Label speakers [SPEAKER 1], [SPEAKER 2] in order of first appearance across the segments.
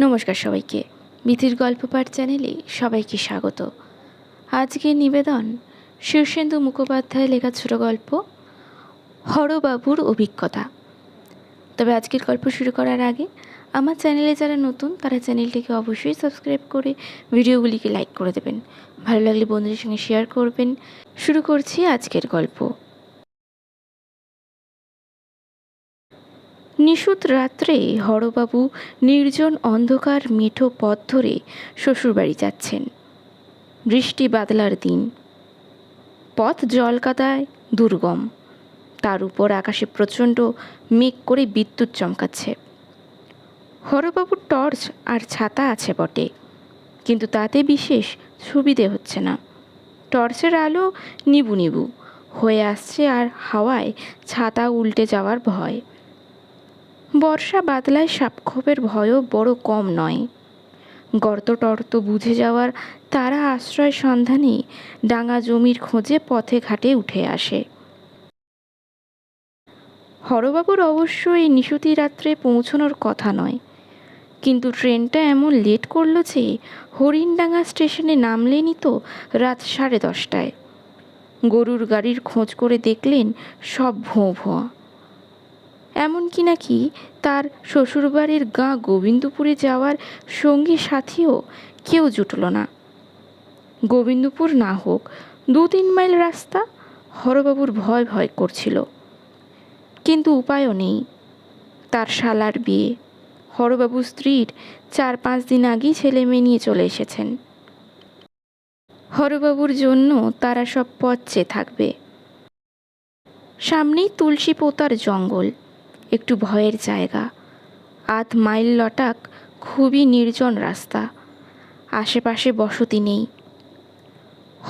[SPEAKER 1] নমস্কার সবাইকে। মিথির গল্প পাঠ চ্যানেলে সবাইকে স্বাগত। আজকের নিবেদন শীর্ষেন্দু মুখোপাধ্যায় লেখা ছোট গল্প, হরবাবুর অভিজ্ঞতা। তবে আজকের গল্প শুরু করার আগে, আমার চ্যানেলে যারা নতুন, তারা চ্যানেলটিকে অবশ্যই সাবস্ক্রাইব করে ভিডিওগুলিকে লাইক করে দেবেন। ভালো লাগলে বন্ধুদের সঙ্গে শেয়ার করবেন। শুরু করছি আজকের গল্প। নিশুত রাত্রে হরবাবু নির্জন অন্ধকার মেঠো পথ ধরে শ্বশুরবাড়ি যাচ্ছেন। বৃষ্টি বাদলার দিন। পথ জলকাদায় দুর্গম। তার উপর আকাশে প্রচণ্ড মেঘ করে বিদ্যুৎ চমকাচ্ছে। হরবাবুর টর্চ আর ছাতা আছে বটে, কিন্তু তাতে বিশেষ সুবিধে হচ্ছে না। টর্চের আলো নিবু নিবু হয়ে আসছে আর হাওয়ায় ছাতা উল্টে যাওয়ার ভয়। বর্ষা বাদলায় সাপখোপের ভয়ও বড় কম নয়। গর্ত টর্ত বুঝে যাওয়ার তারা আশ্রয় সন্ধানে ডাঙা জমির খোঁজে পথে ঘাটে উঠে আসে। হরবাবুর অবশ্য এই নিশুতি রাত্রে পৌঁছনোর কথা নয়। কিন্তু ট্রেনটা এমন লেট করল যে হরিণডাঙ্গা স্টেশনে নামলেনই তো রাত সাড়ে দশটায়। গরুর গাড়ির খোঁজ করে দেখলেন সব ভোঁ ভোঁ। এমনকি নাকি? তার শ্বশুরবাড়ির গাঁ গোবিন্দপুরে যাওয়ার সঙ্গী সাথীও কেউ জুটল না। গোবিন্দপুর না হোক দু তিন মাইল রাস্তা হরবাবুর ভয় ভয় করছিল। কিন্তু উপায়ও নেই। তার শালার বিয়ে। হরবাবু স্ত্রীর চার পাঁচ দিন আগেই ছেলে মেয়ে নিয়ে চলে এসেছেন। হরবাবুর জন্য তারা সব পথ চেয়ে থাকবে। সামনেই তুলসী পোতার জঙ্গল। একটু ভয়ের জায়গা। আধ মাইল লটাক খুবই নির্জন রাস্তা। আশেপাশে বসতি নেই।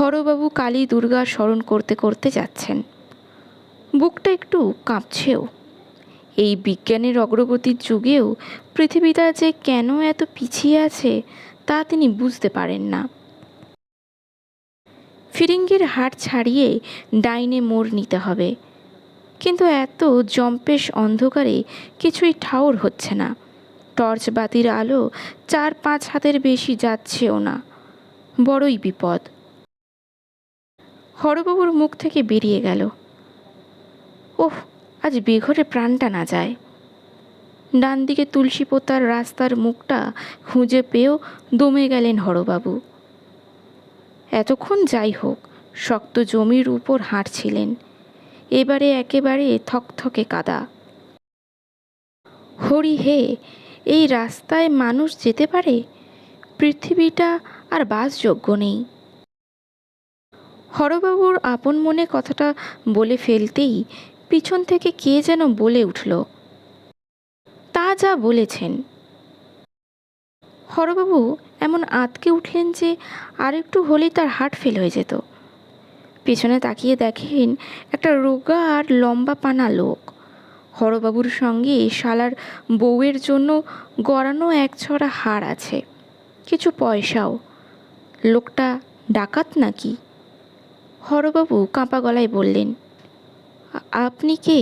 [SPEAKER 1] হরবাবু কালী দুর্গার স্মরণ করতে করতে যাচ্ছেন। বুকটা একটু কাঁপছেও। এই বিজ্ঞানের অগ্রগতির যুগেও পৃথিবীটা যে কেন এত পিছিয়ে আছে, তা তিনি বুঝতে পারেন না। ফিরিঙ্গির হাট ছাড়িয়ে ডাইনে মোড় নিতে হবে। কিন্তু এত জম্পেশ অন্ধকারে কিছুই ঠাউর হচ্ছে না। টর্চ বাতির আলো চার পাঁচ হাতের বেশি যাচ্ছেও না। বড়ই বিপদ। হরবাবুর মুখ থেকে বেরিয়ে গেল। ওহ, আজ বেঘরে প্রাণটা না যায়। ডান দিকে তুলসী পোতার রাস্তার মুখটা খুঁজে পেয়েও দমে গেলেন হরবাবু। এতক্ষণ যাই হোক, শক্ত জমির উপর হাঁটছিলেন। এবারে একেবারে থকথকে কাদা। হরি হে, এই রাস্তায় মানুষ যেতে পারে? পৃথিবীটা আর বাসযোগ্য নেই। হরবাবুর আপন মনে কথাটা বলে ফেলতেই পিছন থেকে কে যেন বলে উঠল, তা যা বলেছেন। হরবাবু এমন আতকে উঠলেন যে আরেকটু হলেই তার হার্ট ফেল হয়ে যেত। পেছনে তাকিয়ে দেখেন একটা রোগা আর লম্বা পানা লোক। হরবাবুর সঙ্গে শালার বউয়ের জন্য গড়ানো এক ছড়া হার আছে। কিছু পয়সাও। লোকটা ডাকাত নাকি? হরবাবু কাঁপা গলায় বললেন আপনি কে?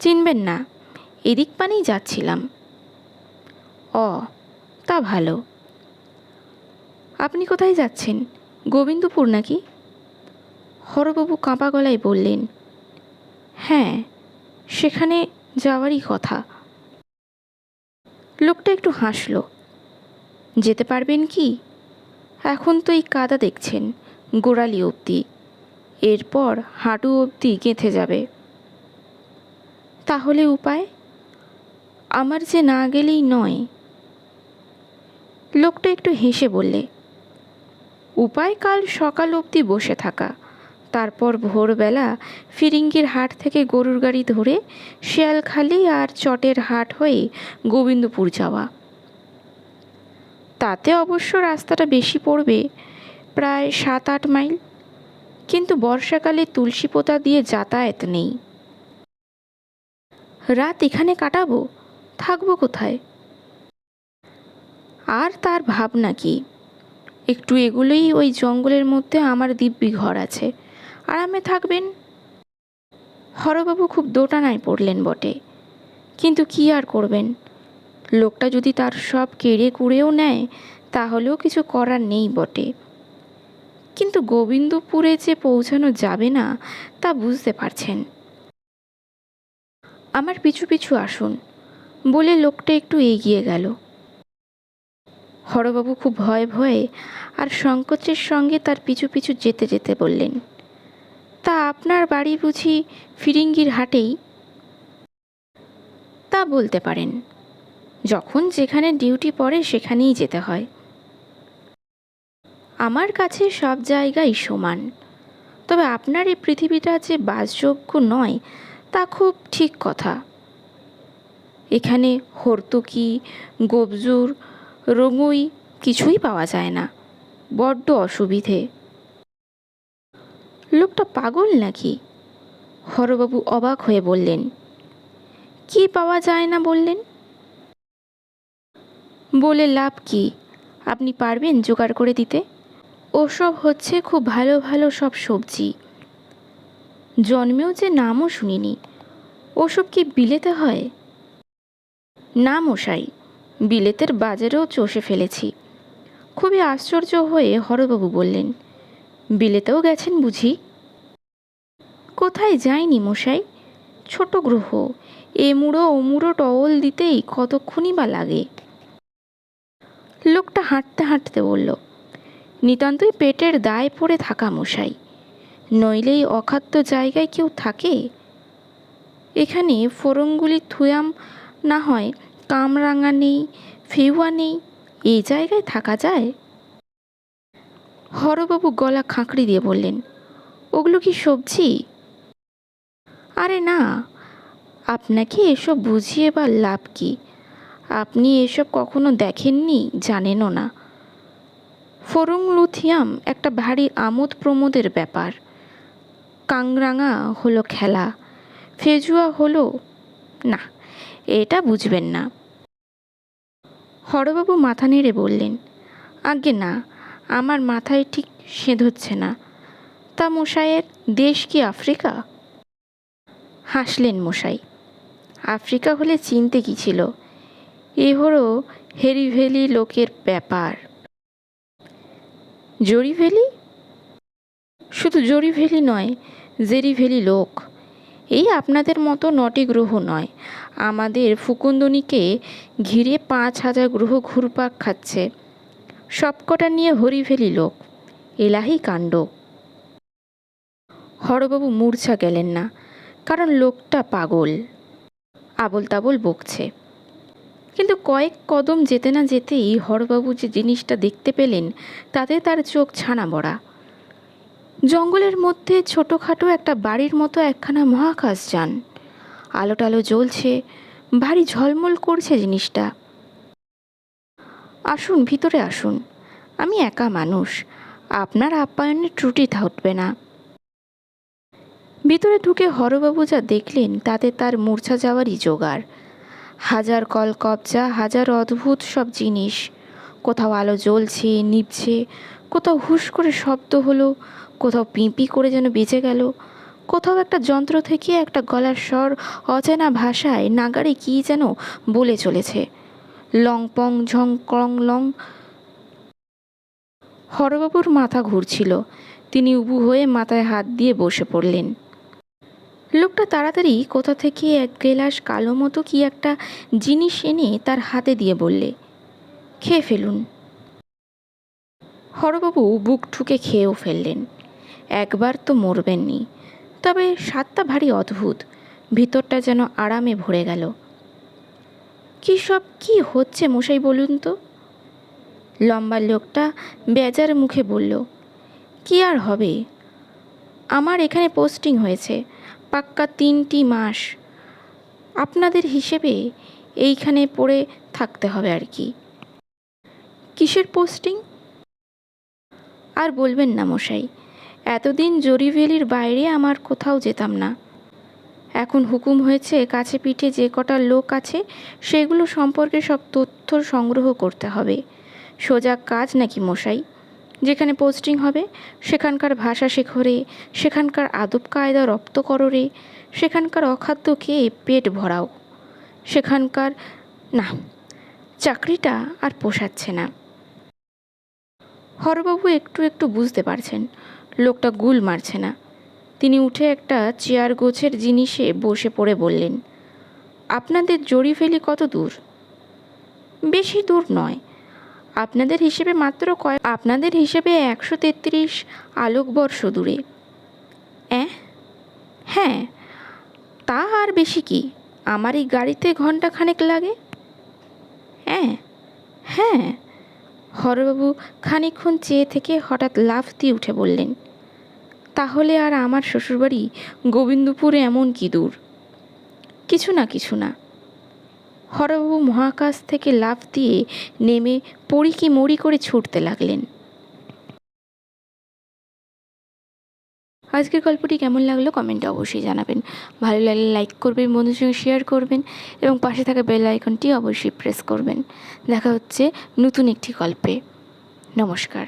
[SPEAKER 1] চিনবেন না, এদিক পানেই যাচ্ছিলাম। অ, তা ভালো। আপনি কোথায় যাচ্ছেন? গোবিন্দপুর নাকি? হরবাবু কাঁপা গলায় বললেন হ্যাঁ সেখানে যাওয়ারই কথা। লোকটা একটু হাসল, যেতে পারবেন কি? এখন তো এই কাদা দেখছেন, গোড়ালি অবধি। এরপর হাঁটু অবধি গেঁথে যাবে। তাহলে উপায়? আমার যে না গেলেই নয়। লোকটা একটু হেসে বললে উপায় কাল সকাল অবধি বসে থাকা। তারপর ভোরবেলা ফিরিঙ্গির হাট থেকে গরুর গাড়ি ধরে শিয়ালখালি আর চটের হাট হয়ে গোবিন্দপুর যাওয়া। তাতে অবশ্য রাস্তাটা বেশি পড়বে, প্রায় সাত আট মাইল। কিন্তু বর্ষাকালে তুলসী পোতা দিয়ে যাতায়াত নেই। রাত এখানে কাটাবো? থাকব কোথায়? আর তার ভাবনা কি? একটু এগুলোই ওই জঙ্গলের মধ্যে আমার দিব্যি ঘর আছে। আরামে থাকবেন? হরবাবু খুব দোটানায় পড়লেন বটে। কিন্তু কি আর করবেন? লোকটা যদি তার সব কেড়ে কুড়েও নেয়, তাহলেও কিছু করার নেই বটে। কিন্তু গোবিন্দপুরে যে পৌঁছানো যাবে না, তা বুঝতে পারছেন। আমার পিছু পিছু আসুন, বলে লোকটা একটু এগিয়ে গেল। হরবাবু খুব ভয়ে ভয়ে আর সংকোচের সঙ্গে তার পিছু পিছু যেতে যেতে বললেন, তা আপনার বাড়ি বুঝি ফিরিঙ্গির হাটেই? তা বলতে পারেন, যখন যেখানে ডিউটি পড়ে সেখানেই যেতে হয়। আমার কাছে সব জায়গাই সমান, তবে আপনার এই পৃথিবীটা যে বাসযোগ্য নয়, তা খুব ঠিক কথা। এখানে হর্তুকি, গোবজুর রঙুই কিছুই পাওয়া যায় না। বড্ড অসুবিধে। লোকটা পাগল নাকি? হরবাবু অবাক হয়ে বললেন, কি পাওয়া যায় না? বললেন। বলে লাভ কি? আপনি পারবেন জোগাড় করে দিতে। ওসব হচ্ছে খুব ভালো ভালো সব সবজি। জন্মেও যে নামও শুনিনি। ওসব কি বিলেতে হয়? না মশাই। বিলেতের বাজারেও চষে ফেলেছি। খুবই আশ্চর্য হয়ে হরবাবু বললেন, বিলেতেও গেছেন বুঝি? কোথায় যায়নি মশাই? ছোট গ্রহ, এ মুড়ো ও মুড়ো টওল দিতেই কতক্ষণই বা লাগে? লোকটা হাঁটতে হাঁটতে বলল, নিতান্তই পেটের দায় পড়ে থাকা মশাই, নইলেই অখাদ্য জায়গায় কেউ থাকে? এখানে ফোরংগুলি থুয়াম না হয় কামরাঙা নেই, ফেউয়া নেই, এই জায়গায় থাকা যায়? হরবাবু গলা খাঁকড়ি দিয়ে বললেন, ওগুলো কি সবজি? আরে না, আপনাকে এসব বুঝিয়ে বা লাভ কি? আপনি এসব কখনো দেখেননি, জানেনও না। ফরুং লুথিয়াম একটা ভারী আমোদ প্রমোদের ব্যাপার। কাংরাঙা হলো খেলা, ফেজুয়া হলো, না, এটা বুঝবেন না। হরবাবু মাথা নেড়ে বললেন আগে না, আমার মাথায় ঠিক সেঁধোচ্ছে না। তা মশাইয়ের দেশ কি আফ্রিকা? হাসলেন মশাই, আফ্রিকা হলে চিনতে কি ছিল? এ হলো হেরিভেলি লোকের ব্যাপার। জরিভেলি? শুধু জরিভেলি নয়, জেরিভেলি লোক। এই আপনাদের মতো নটি গ্রহ নয়। আমাদের ফুকুন্দনিকে ঘিরে পাঁচ হাজার গ্রহ ঘুরপাক খাচ্ছে। সবকটা নিয়ে হরিভেলি লোক। এলাহি কাণ্ড। হরবাবু মূর্ছা গেলেন না, কারণ লোকটা পাগল। আবল তাবল বকছে। কিন্তু কয়েক কদম যেতে না যেতেই হরবাবু যে জিনিসটা দেখতে পেলেন, তাতে তার চোখ ছানা বড়া। জঙ্গলের মধ্যে ছোটোখাটো একটা বাড়ির মতো একখানা মহাকাশ যান। আলো টালো জ্বলছে, ভারী ঝলমল করছে জিনিসটা। আসুন, ভিতরে আসুন। আমি একা মানুষ। আপনার আপ্যায়নের ত্রুটি থাকবে না। ভিতরে ঢুকে হরবাবু যা দেখলেন, তাতে তার মূর্ছা যাওয়ারই জোগাড়। হাজার কল কবজা, হাজার অদ্ভুত সব জিনিস। কোথাও আলো জ্বলছে, নিভছে, কোথাও হুশ করে শব্দ হলো কোথাও পিঁপি করে যেন বেঁচে গেল। কোথাও একটা যন্ত্র থেকে একটা গলার স্বর অচেনা ভাষায় নাগারে কী যেন বলে চলেছে। লং পং, ঝং ক্রং লং। হরবাবুর মাথা ঘুরছিল। তিনি উবু হয়ে মাথায় হাত দিয়ে বসে পড়লেন। লোকটা তাড়াতাড়ি কোথা থেকে এক গেলাস কালো মতো কি একটা জিনিস এনে তার হাতে দিয়ে বললে, খেয়ে ফেলুন। হরবাবু বুক ঠুকে খেয়েও ফেললেন। একবার তো মরবেননি। তবে স্বাদটা ভারী অদ্ভুত। ভিতরটা যেন আরামে ভরে গেল। কী সব, কি হচ্ছে মশাই বলুন তো? লম্বা লোকটা বেজার মুখে বলল, কি আর হবে? আমার এখানে পোস্টিং হয়েছে, পাক্কা তিনটি মাস। আপনাদের হিসেবে এইখানে পড়ে থাকতে হবে আর কি। কিসের পোস্টিং আর বলবেন না মশাই এতদিন জরিভেলির বাইরে আমার কোথাও যেতাম না। এখন হুকুম হয়েছে কাছে পিঠে যে কটা লোক আছে, সেগুলো সম্পর্কে সব তথ্য সংগ্রহ করতে হবে। সোজা কাজ নাকি মশাই? যেখানে পোস্টিং হবে, সেখানকার ভাষা শেখরে, সেখানকার আদব কায়দা রপ্ত কররে, সেখানকার অখাদ্য খেয়ে পেট ভরাও। সেখানকার, না, চাকরিটা আর পোষাচ্ছে না। হরবাবু একটু একটু বুঝতে পারছেন। লোকটা গুল মারছে না। তিনি উঠে একটা চেয়ার গোছের জিনিসে বসে পড়ে বললেন, আপনাদের জড়ি ফেলি কত দূর? বেশি দূর নয়। আপনাদের হিসেবে মাত্র কয়, আপনাদের হিসেবে একশো তেত্রিশ আলোকবর্ষ দূরে। হ্যাঁ। তা আর বেশি কি? আমার এই গাড়িতে ঘণ্টা খানেক লাগে? হ্যাঁ হ্যাঁ। হরবাবু, খানিকক্ষণ চেয়ে থেকে হঠাৎ লাফ দিয়ে উঠে বললেন তাহলে আর আমার শ্বশুরবাড়ি গোবিন্দপুরে এমন কি দূর? কিছু না কিছু না। হরবাবু মহাকাশ থেকে লাফ দিয়ে নেমে পড়ি কি মরি করে ছুটতে লাগলেন? আজকের গল্পটি কেমন লাগল কমেন্টে অবশ্যই জানাবেন। ভালো লাগলে লাইক করবেন বন্ধুর সঙ্গে শেয়ার করবেন এবং পাশে থাকা বেল আইকনটি অবশ্যই প্রেস করবেন। দেখা হচ্ছে নতুন একটি গল্পে। নমস্কার।